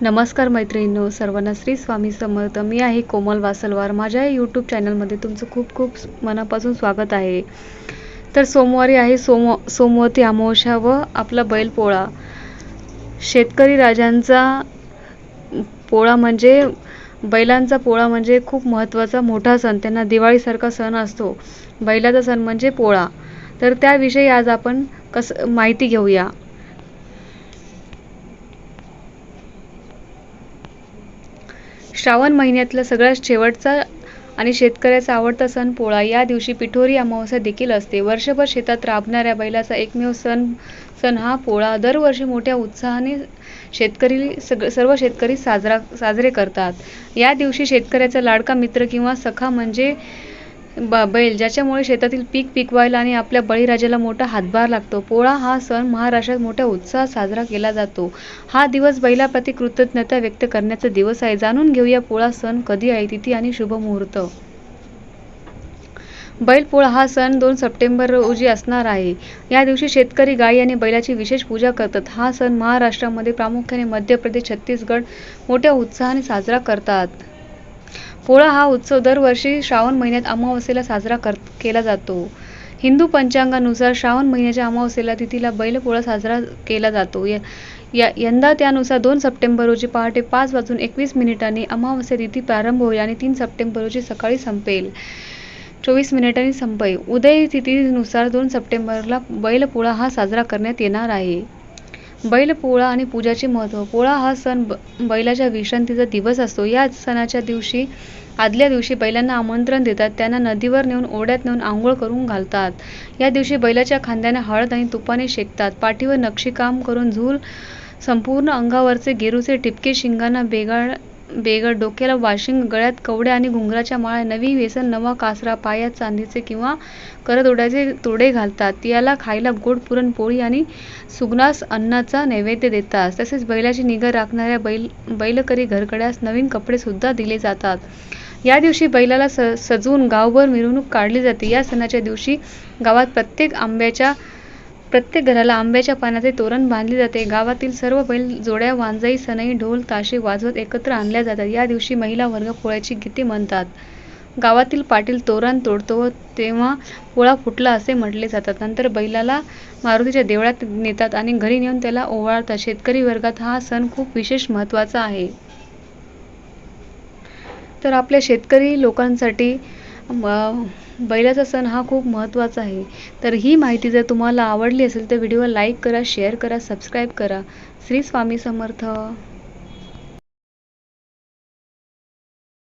नमस्कार मैत्रिणींनो सर्वांना श्री स्वामी समर्थ. मी आहे कोमल वासलवार. माझ्या यूट्यूब चॅनलमध्ये तुमचं खूप खूप मनापासून स्वागत आहे. तर सोमवारी आहे सोम सोमवती अमावस्या व आपला बैलपोळा. शेतकरी राजांचा पोळा म्हणजे बैलांचा पोळा म्हणजे खूप महत्त्वाचा मोठा सण. त्यांना दिवाळीसारखा सण असतो. बैलाचा सण म्हणजे पोळा. तर त्याविषयी आज आपण कसं माहिती घेऊया. श्रावण महिन्यातला सगळ्यात शेवटचा आणि शेतकऱ्याचा आवडता सण पोळा. या दिवशी पिठोरी अमावस्या देखील असते. वर्षभर शेतात राबणाऱ्या बैलाचा एकमेव सण सण हा पोळा. दरवर्षी मोठ्या उत्साहाने शेतकरी सग सर्व शेतकरी साजरा साजरे करतात. या दिवशी शेतकऱ्याचा लाडका मित्र किंवा सखा म्हणजे ब बैल ज्याच्यामुळे शेतातील पीक पिकवायला आणि आपल्या बळीराजाला मोठा हातभार लागतो. पोळा हा सण महाराष्ट्रात मोठ्या उत्साहात साजरा केला जातो. हा दिवस बैलाप्रती कृतज्ञता व्यक्त करण्याचा दिवस आहे. जाणून घेऊया पोळा सण कधी आहे तिथी आणि शुभ मुहूर्त. बैलपोळा हा सण दोन सप्टेंबर रोजी असणार आहे. या दिवशी शेतकरी गायी आणि बैलाची विशेष पूजा करतात. हा सण महाराष्ट्रामध्ये प्रामुख्याने मध्य प्रदेश छत्तीसगड मोठ्या उत्साहाने साजरा करतात. पोळा हा उत्सव दरवर्षी श्रावण महिन्यात अमावस्येला साजरा कर केला जातो. हिंदू पंचांगानुसार श्रावण महिन्याच्या अमावस्येला तिथीला बैलपोळा साजरा केला जातो. या या यंदा त्यानुसार दोन सप्टेंबर रोजी पहाटे पाच वाजून एकवीस मिनिटांनी अमावस्या तिथी प्रारंभ होईल आणि तीन सप्टेंबर रोजी सकाळी संपेल. चोवीस मिनिटांनी संपेल. उदय तिथीनुसार दोन सप्टेंबरला बैलपोळा हा साजरा करण्यात येणार आहे. बैलपोळा आणि पूजाचे महत्त्व पोळा हा सण ब बैलाच्या विश्रांतीचा दिवस असतो. या सणाच्या दिवशी आदल्या दिवशी बैलांना आमंत्रण देतात. त्यांना नदीवर नेऊन ओढ्यात नेऊन आंघोळ करून घालतात. या दिवशी बैलाच्या खांद्याने हळद आणि तुपाने शेकतात. पाठीवर नक्षीकाम करून झूल संपूर्ण अंगावरचे गेरूचे टिपके शिंगांना बेगाड बेगड डोक्याला वाशिंग गळ्यात कवड्या आणि घुंगराच्या माळ्या नवी वेसन नवा कासरा पायात चांदीचे किंवा करदोड्याचे तोडे घालतात. याला खायला गोड पुरणपोळी आणि सुगनास अन्नाचा नैवेद्य देतात. तसेच बैलाची निगा राखणाऱ्या बैल बैलकरी घरकड्यास नवीन कपडे सुद्धा दिले जातात. या दिवशी बैलाला स सजवून गावभर मिरवणूक काढली जाते. या सणाच्या दिवशी गावात प्रत्येक आंब्याच्या प्रत्येक घराला आंब्याच्या पानाचे तोरण बांधले जाते. गावातील सर्व बैल जोड्या वांजई सनई ढोल ताशे वाजवत एकत्र आणल्या जातात. या दिवशी महिला वर्ग पोळ्याची गीते म्हणतात. गावातील पाटील तोरण तोडतो व तेव्हा पोळा फुटला असे म्हटले जातात. नंतर बैलाला मारुतीच्या देवळात नेतात आणि घरी नेऊन त्याला ओवाळतात. शेतकरी वर्गात हा सण खूप विशेष महत्त्वाचा आहे. तर आपल्या शेतकरी लोकांसाठी बैलाचा सण हा खूप महत्त्वाचा आहे. तर ही माहिती जर तुम्हाला आवडली असेल तर व्हिडिओला लाईक करा शेअर करा सबस्क्राईब करा. श्री स्वामी समर्थ.